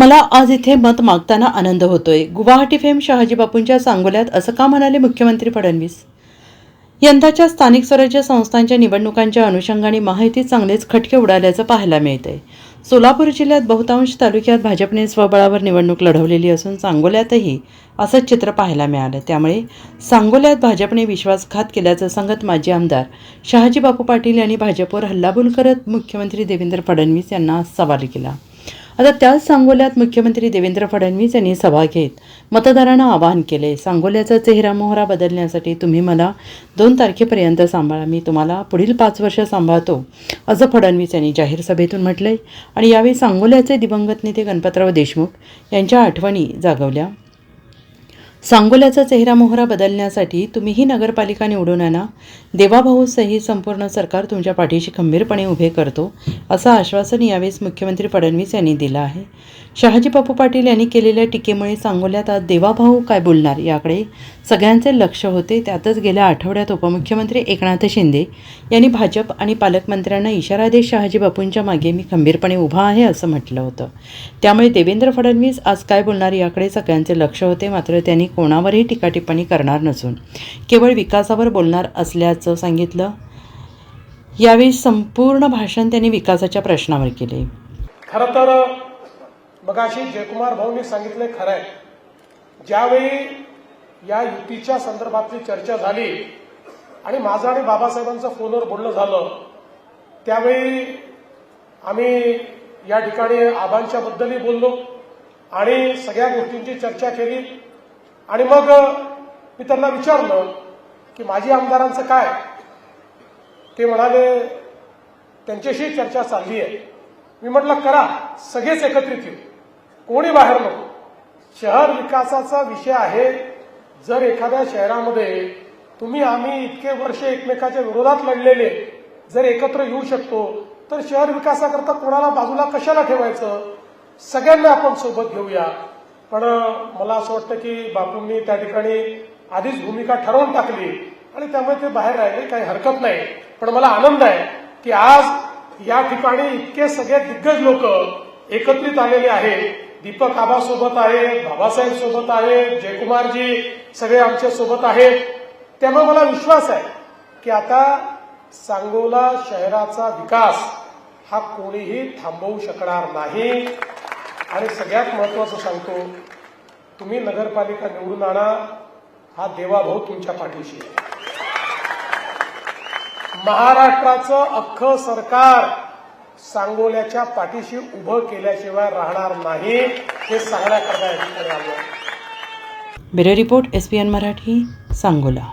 मला आज इथे मत मागताना आनंद होतोय. गुवाहाटी फेम शहाजी बापूंच्या सांगोल्यात असं का म्हणाले मुख्यमंत्री फडणवीस? यंदाच्या स्थानिक स्वराज्य संस्थांच्या निवडणुकांच्या अनुषंगाने माहिती चांगलेच खटके उडाल्याचं पाहायला मिळतंय. सोलापूर जिल्ह्यात बहुतांश तालुक्यात भाजपने स्वबळावर निवडणूक लढवलेली असून सांगोल्यातही असंच चित्र पाहायला मिळालं. त्यामुळे सांगोल्यात भाजपने विश्वासघात केल्याचं सांगत माजी आमदार शहाजी बापू पाटील यांनी भाजपवर हल्लाबोल करत मुख्यमंत्री देवेंद्र फडणवीस यांना सवाल केला. आता त्याच सांगोल्यात मुख्यमंत्री देवेंद्र फडणवीस यांनी सभा घेत मतदारांना आवाहन केले. सांगोल्याचा चेहरा मोहरा बदलण्यासाठी तुम्ही मला दोन तारखेपर्यंत सांभाळा. मी तुम्हाला पुढील पाच वर्ष सांभाळतो असं फडणवीस यांनी जाहीर सभेतून म्हटलंय. आणि यावेळी सांगोल्याचे दिवंगत नेते गणपतराव देशमुख यांच्या आठवणी जागवल्या. सांगोल्याचा चेहरा मोहरा बदलण्यासाठी तुम्हीही नगरपालिका निवडून आणा. देवाभाऊसही संपूर्ण सरकार तुमच्या पाठीशी खंबीरपणे उभे करतो असं आश्वासन यावेळेस मुख्यमंत्री फडणवीस यांनी दिलं आहे. शहाजी बापू पाटील यांनी केलेल्या टीकेमुळे सांगोल्यात आज देवाभाऊ काय बोलणार याकडे सगळ्यांचे लक्ष होते. त्यातच गेल्या आठवड्यात उपमुख्यमंत्री एकनाथ शिंदे यांनी भाजप आणि पालकमंत्र्यांना इशारा देत शहाजी बापूंच्या मागे मी खंबीरपणे उभा आहे असं म्हटलं होतं. त्यामुळे देवेंद्र फडणवीस आज काय बोलणार याकडे सगळ्यांचे लक्ष होते मात्र त्यांनी कोणावरही टीकाटिप्पणी करणार नसून. केवळ विकासावर बोलणार असल्याचं सांगितलं. यावेळी संपूर्ण भाषण त्यांनी विकासाच्या प्रश्नावर केले. खरं तर मगाशी जयकुमार भाऊंनी सांगितले खरं आहे. ज्यावेळी या युतीच्या संदर्भातली चर्चा झाली आणि माझं आणि बाबासाहेबांचं फोनवर बोलणं झालं त्यावेळी आम्ही या ठिकाणी आबांच्या बद्दलही बोललो आणि सगळ्या गोष्टींची चर्चा केली. आणि मग मी त्यांना विचारलं की माझी आमदारांचं काय? ते म्हणाले त्यांच्याशी चर्चा चालली आहे. मी म्हटलं करा सगळेच एकत्रित येऊ. कोणी बाहेर नको. शहर विकासाचा विषय आहे. जर एखाद्या शहरामध्ये तुम्ही आम्ही इतके वर्ष एकमेकाच्या विरोधात लढलेले जर एकत्र येऊ शकतो तर शहर विकासाकरता कोणाला बाजूला कशाला ठेवायचं? सगळ्यांना आपण सोबत घेऊया. पण मला असं वाटतं की बापूंनी त्या ठिकाणी आधीच भूमिका ठरवून टाकली आणि त्यामुळे ते बाहेर राहिले काही हरकत नाही. पण मला आनंद आहे की आज या ठिकाणी इतके सगळे दिग्गज लोक एकत्रित आलेले आहेत. दीपक आबा सोबत आहे बाबासाहेब सोबत आहे जयकुमारजी सगळे आमच्यासोबत आहेत. त्यामुळे मला विश्वास आहे की आता सांगोला शहराचा विकास हा कोणीही थांबवू शकणार नाही. आणि सगळ्यात महत्वाचं सांगतो तुम्ही नगरपालिका निवडून आणा हा देवाभाऊ तुमच्या पाठीशी महाराष्ट्राचं अख्खं सरकार सांगोल्याच्या पाठीशी उभं केल्याशिवाय राहणार नाही हे सांगण्याकरता या ठिकाणी bureau report S P N Marathi Sangola.